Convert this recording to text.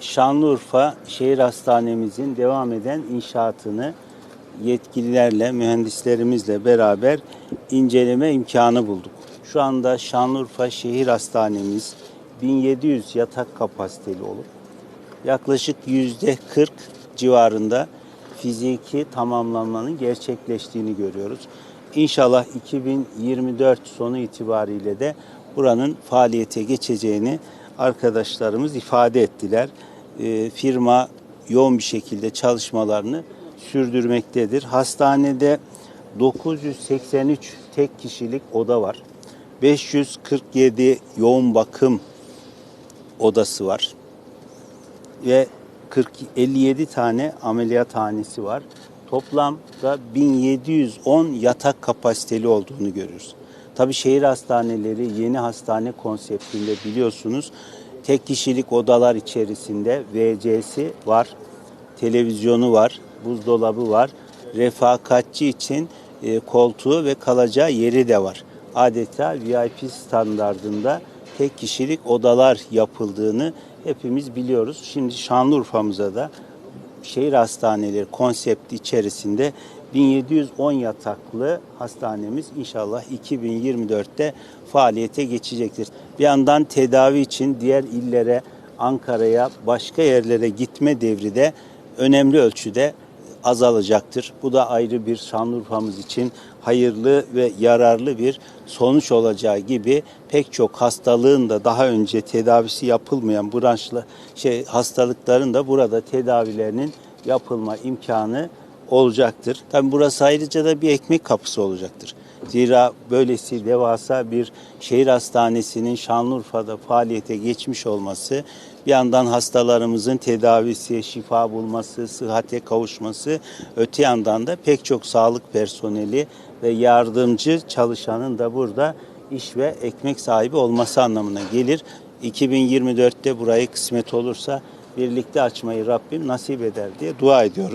Şanlıurfa Şehir Hastanemizin devam eden inşaatını yetkililerle, mühendislerimizle beraber inceleme imkanı bulduk. Şu anda Şanlıurfa Şehir Hastanemiz 1700 yatak kapasiteli olup yaklaşık yüzde 40 civarında fiziki tamamlanmanın gerçekleştiğini görüyoruz. İnşallah 2024 sonu itibariyle de buranın faaliyete geçeceğini arkadaşlarımız ifade ettiler. Ee, firma yoğun bir şekilde çalışmalarını sürdürmektedir. Hastanede 983 tek kişilik oda var. 547 yoğun bakım odası var ve 40 57 tane ameliyathanesi var. Toplamda 1710 yatak kapasiteli olduğunu görüyoruz. Tabii şehir hastaneleri yeni hastane konseptinde biliyorsunuz tek kişilik odalar içerisinde WC'si var, televizyonu var, buzdolabı var. Refakatçi için e, koltuğu ve kalacağı yeri de var. Adeta VIP standardında tek kişilik odalar yapıldığını hepimiz biliyoruz. Şimdi Şanlıurfa'mıza da şehir hastaneleri konsepti içerisinde 1710 yataklı hastanemiz inşallah 2024'te faaliyete geçecektir. Bir yandan tedavi için diğer illere, Ankara'ya, başka yerlere gitme devri de önemli ölçüde azalacaktır. Bu da ayrı bir Şanlıurfa'mız için hayırlı ve yararlı bir sonuç olacağı gibi pek çok hastalığın da daha önce tedavisi yapılmayan branşlı şey hastalıkların da burada tedavilerinin yapılma imkanı olacaktır. Tabii burası ayrıca da bir ekmek kapısı olacaktır. Zira böylesi devasa bir şehir hastanesinin Şanlıurfa'da faaliyete geçmiş olması bir yandan hastalarımızın tedavisi, şifa bulması, sıhhate kavuşması, öte yandan da pek çok sağlık personeli ve yardımcı çalışanın da burada iş ve ekmek sahibi olması anlamına gelir. 2024'te burayı kısmet olursa birlikte açmayı Rabbim nasip eder diye dua ediyorum.